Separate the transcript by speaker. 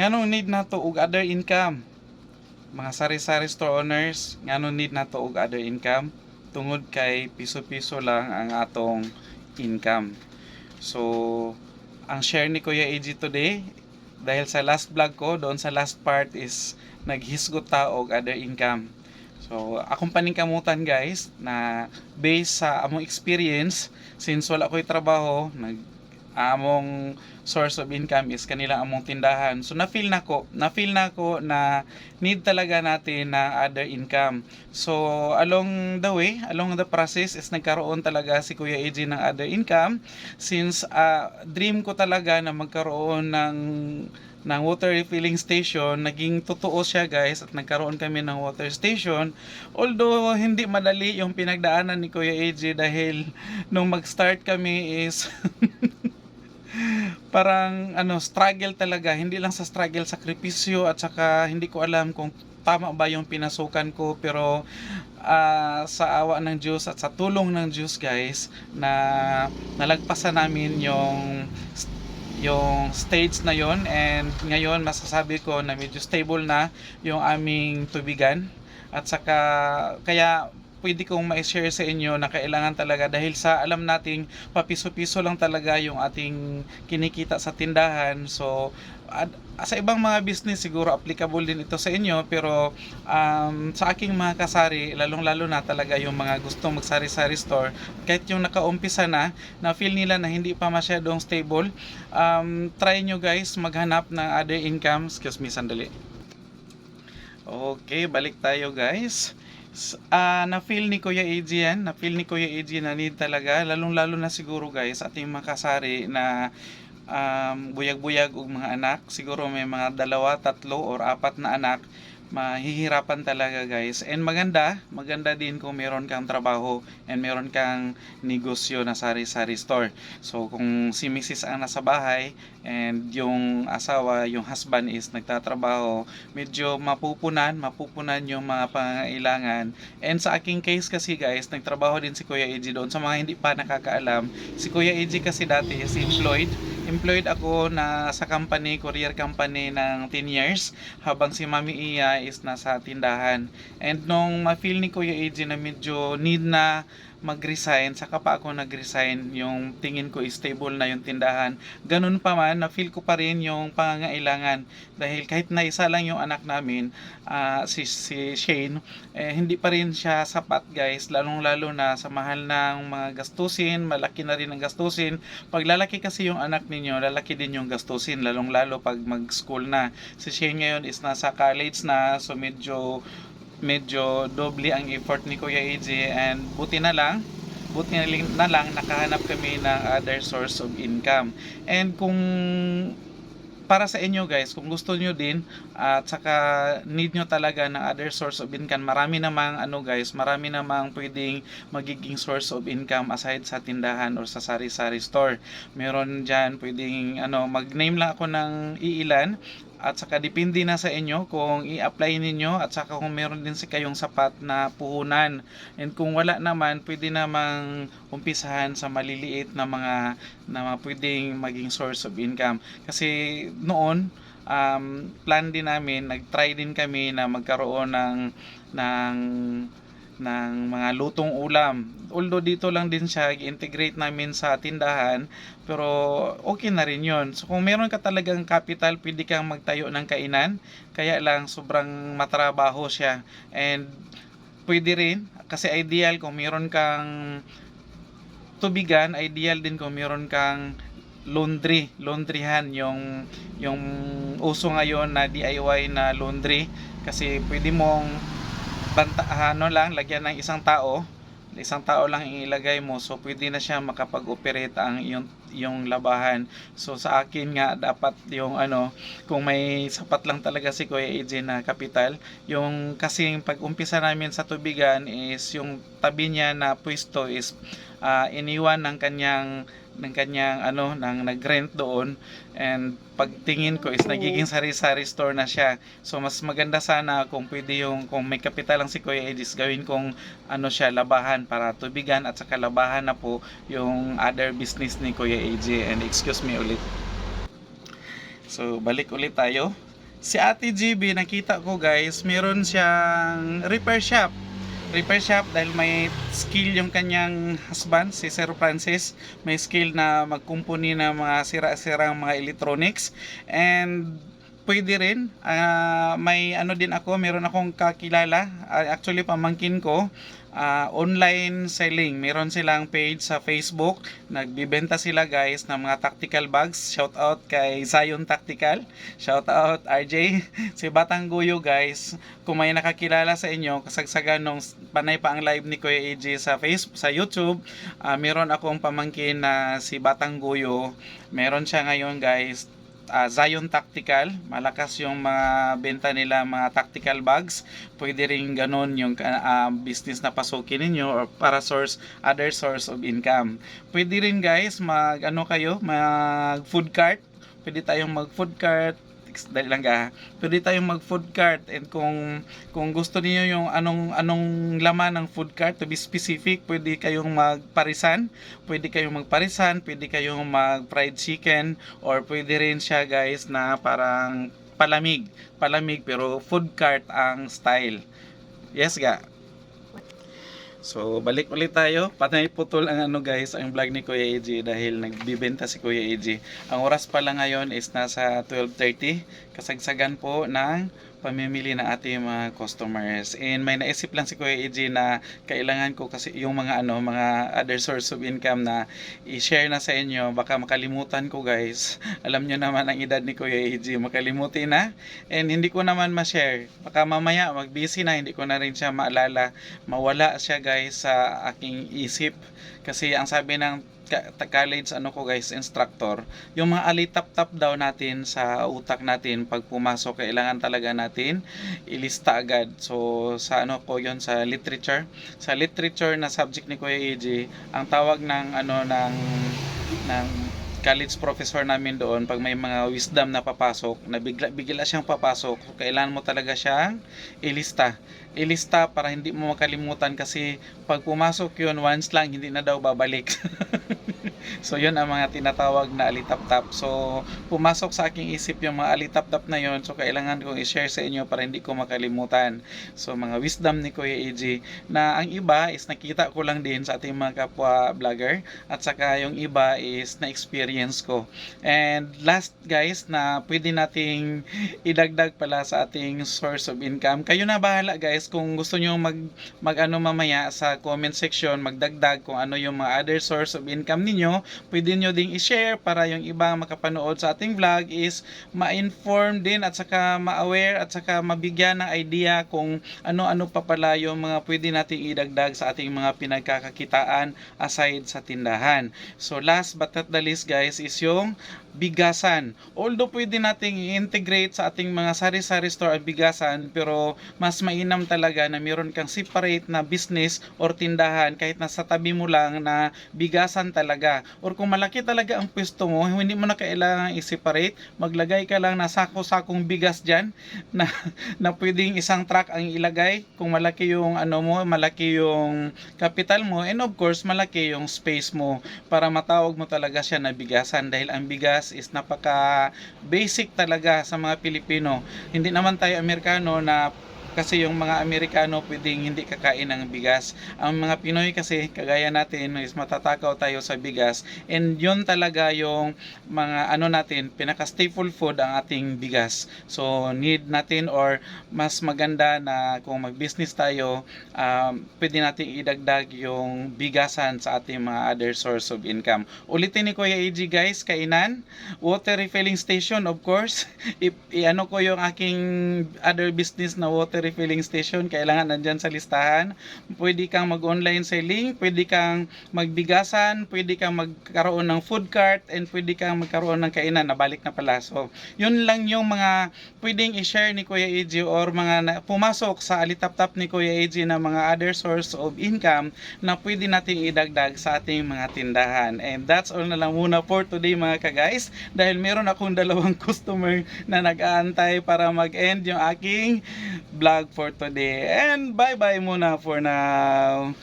Speaker 1: Nganong need nato og other income? Mga sari-sari store owners, nganong need nato og other income? Tungod kay piso-piso lang ang atong income. So, ang share ni Kuya AG today, dahil sa last vlog ko, doon sa last part is naghisgot ta og other income. So, akong paningkamutan guys na based sa among experience since wala ko'y trabaho, nag among source of income is kanila among tindahan. So na feel nako, na nako na need talaga natin na other income. So along the way, along the process is nagkaroon talaga si Kuya AJ ng other income since ah, dream ko talaga na magkaroon ng ng water refilling station, naging totoo siya guys at nagkaroon kami ng water station. Although hindi madali yung pinagdaanan ni Kuya AJ dahil nung mag-start kami is parang ano struggle talaga. Hindi lang sa struggle sakripisyo at saka hindi ko alam kung tama ba yung pinasukan ko pero ah, sa awa ng Diyos at sa tulong ng Diyos guys na nalagpasan namin yung yung stage na yon and ngayon masasabi ko na medyo stable na yung aming tubigan. At saka kaya pwede kong ma-share sa inyo na kailangan talaga dahil sa alam nating papiso-piso lang talaga yung ating kinikita sa tindahan. So ad- sa ibang mga business siguro applicable din ito sa inyo pero um, sa aking mga kasari lalong lalo na talaga yung mga gustong magsari-sari store kahit yung nakaumpisa na na feel nila na hindi pa masyadong stable um, try nyo guys maghanap ng other income excuse me sandali. Okay balik tayo guys Ah na-feel ni Kuya AG yan, na-feel ni Kuya AG na need talaga, lalong-lalo na siguro guys, ating makasari na um, buyag-buyag og mga anak, siguro may mga dalawa, tatlo, or apat na anak, mahihirapan talaga guys. And maganda, maganda din kung meron kang trabaho and meron kang negosyo na sari-sari store. So kung si Mrs. ang nasa bahay and yung asawa, yung husband is nagtatrabaho, medyo mapupunan, mapupunan yung mga pangangailangan. And sa aking case kasi guys, nagtrabaho din si Kuya AJ doon. Sa mga hindi pa nakakaalam, si Kuya AJ kasi dati is employed. Employed ako na sa company, courier company ng 10 years habang si Mami Iya is nasa tindahan. And nung ma-feel ni Kuya AJ na medyo need na mag-resign, saka pa ako nag-resign, yung tingin ko stable na yung tindahan. Ganun pa man, na-feel ko pa rin yung pangangailangan. Dahil kahit na isa lang yung anak namin, ah, si, si Shane, eh, hindi pa rin siya sapat guys, lalong-lalo na sa mahal ng mga gastusin, malaki na rin ang gastusin. Pag lalaki kasi yung anak ninyo, lalaki din yung gastusin, lalong-lalo pag mag-school na. Si Shane ngayon is nasa college na, so medyo medyo doble ang effort ni Kuya AJ and buti na lang buti na lang, na lang nakahanap kami ng other source of income and kung para sa inyo guys, kung gusto nyo din at saka need nyo talaga ng other source of income, marami namang ano guys, marami namang pwedeng magiging source of income aside sa tindahan or sa sari-sari store. Meron dyan pwedeng ano, mag-name lang ako ng iilan at saka depende na sa inyo kung i-apply ninyo at saka kung meron din si kayong sapat na puhunan. And kung wala naman, pwede namang umpisahan sa maliliit na mga na pwedeng maging source of income. Kasi noon, um, plan din namin, nag-try din kami na magkaroon ng ng ng mga lutong ulam. Although dito lang din siya, i-integrate namin sa tindahan, pero okay na rin yun. So kung meron ka talagang capital, pwede kang magtayo ng kainan, kaya lang sobrang matrabaho siya. And pwede rin, kasi ideal kung meron kang tubigan, ideal din kung meron kang laundry, laundryhan yung yung uso ngayon na DIY na laundry kasi pwede mong banta, ano lang, lagyan ng isang tao. Isang tao lang ang ilagay mo. So, pwede na siya makapag-operate ang yung, yung labahan. So, sa akin nga, dapat yung ano, kung may sapat lang talaga si Kuya AJ na kapital, yung kasing pag-umpisa namin sa tubigan is yung tabi niya na pwesto is ah, iniwan ng kanyang ng kanyang ano ng nag-rent doon. And pagtingin ko is nagiging sari-sari store na siya. So mas maganda sana kung pwede yung kung may kapital lang si Kuya Edis gawin kong ano siya labahan para tubigan at saka labahan na po yung other business ni Kuya AJ and excuse me ulit so balik ulit tayo si Ate GB, nakita ko guys, meron siyang repair shop. Repair shop dahil may skill yung kanyang husband, si Sir Francis. May skill na magkumpuni ng mga sira-sirang mga electronics. And pwede rin. Ah, may ano din ako, meron akong kakilala. Ah, actually, pamangkin ko. ah, online selling. Meron silang page sa Facebook. Nagbibenta sila guys ng mga tactical bags. Shout out kay Zion Tactical. Shout out RJ. si Batang Guyo guys. Kung may nakakilala sa inyo, kasagsagan nung panay pa ang live ni Kuya AJ sa Facebook, sa YouTube, ah, meron akong pamangkin na si Batang Guyo. Meron siya ngayon guys ah, Zion Tactical. Malakas yung mga benta nila mga tactical bags. Pwede rin ganun yung ah, business na pasukin ninyo or para source other source of income. Pwede rin guys mag ano kayo, mag food cart. Pwede tayong mag food cart dali lang ga. Pwede tayong mag food cart and kung kung gusto niyo yung anong anong laman ng food cart to be specific, pwede kayong magparisan, pwede kayong magparisan, pwede kayong mag fried chicken or pwede rin siya guys na parang palamig, palamig pero food cart ang style. Yes ga. So, balik ulit tayo. Panay putol ang ano guys, ang vlog ni Kuya AJ dahil nagbibenta si Kuya AJ. Ang oras pala ngayon is nasa 12.30. Kasagsagan po ng pamimili ng ating mga customers. And may naisip lang si Kuya AJ na kailangan ko kasi yung mga ano, mga other source of income na i-share na sa inyo. Baka makalimutan ko guys. Alam nyo naman ang edad ni Kuya AJ. Makalimutin na. And hindi ko naman ma-share. Baka mamaya mag-busy na, hindi ko na rin siya maalala. Mawala siya guys sa aking isip. Kasi ang sabi ng college ano ko guys instructor yung mga alitap-tap daw natin sa utak natin pag pumasok kailangan talaga natin ilista agad. So sa ano ko yon sa literature. Sa literature na subject ni Kuya AJ ang tawag ng ano ng ng college professor namin doon pag may mga wisdom na papasok na bigla bigla siyang papasok so, kailangan mo talaga siyang ilista ilista para hindi mo makalimutan kasi pag pumasok yun once lang hindi na daw babalik So yun ang mga tinatawag na alitap-tap. So pumasok sa aking isip yung mga alitap-tap na yun. So kailangan kong i-share sa inyo para hindi ko makalimutan. So mga wisdom ni Kuya AJ na ang iba is nakita ko lang din sa ating mga kapwa vlogger at saka yung iba is na-experience ko. And last guys na pwede nating idagdag pala sa ating source of income. Kayo na bahala guys kung gusto nyo mag, mag ano mamaya sa comment section magdagdag kung ano yung mga other source of income ninyo pwede nyo ding i-share para yung ibang makapanood sa ating vlog is ma-inform din at saka ma-aware at saka mabigyan ng idea kung ano-ano pa pala yung mga pwede nating idagdag sa ating mga pinagkakakitaan aside sa tindahan. So last but not the least guys is yung bigasan. Although pwede nating i-integrate sa ating mga sari-sari store ang bigasan, pero mas mainam talaga na meron kang separate na business or tindahan kahit nasa tabi mo lang na bigasan talaga. Or kung malaki talaga ang pwesto mo, hindi mo na kailangan i-separate, maglagay ka lang na sako-sakong bigas dyan na, na pwedeng isang truck ang ilagay. Kung malaki yung ano mo, malaki yung capital mo, and of course, malaki yung space mo para matawag mo talaga siya na bigasan dahil ang bigas is napaka basic talaga sa mga Pilipino. Hindi naman tayo Amerikano na kasi yung mga Amerikano pwedeng hindi kakain ng bigas. Ang mga Pinoy kasi, kagaya natin, is matatakaw tayo sa bigas. And yun talaga yung mga ano natin, pinaka-staple food ang ating bigas. So, need natin or mas maganda na kung mag-business tayo, um, pwede natin idagdag yung bigasan sa ating mga other source of income. Ulitin ni Kuya AG guys, kainan, water refilling station of course. I, i- ano ko yung aking other business na water refilling station, kailangan nandyan sa listahan. Pwede kang mag-online selling, pwede kang magbigasan, pwede kang magkaroon ng food cart, and pwede kang magkaroon ng kainan. Nabalik na pala. So, yun lang yung mga pwedeng i-share ni Kuya AJ or mga na, pumasok sa alitap-tap ni Kuya AJ na mga other source of income na pwede nating idagdag sa ating mga tindahan. And that's all na lang muna for today mga ka-guys dahil meron akong dalawang customer na nag-aantay para mag-end yung aking vlog for today. And bye-bye muna for now.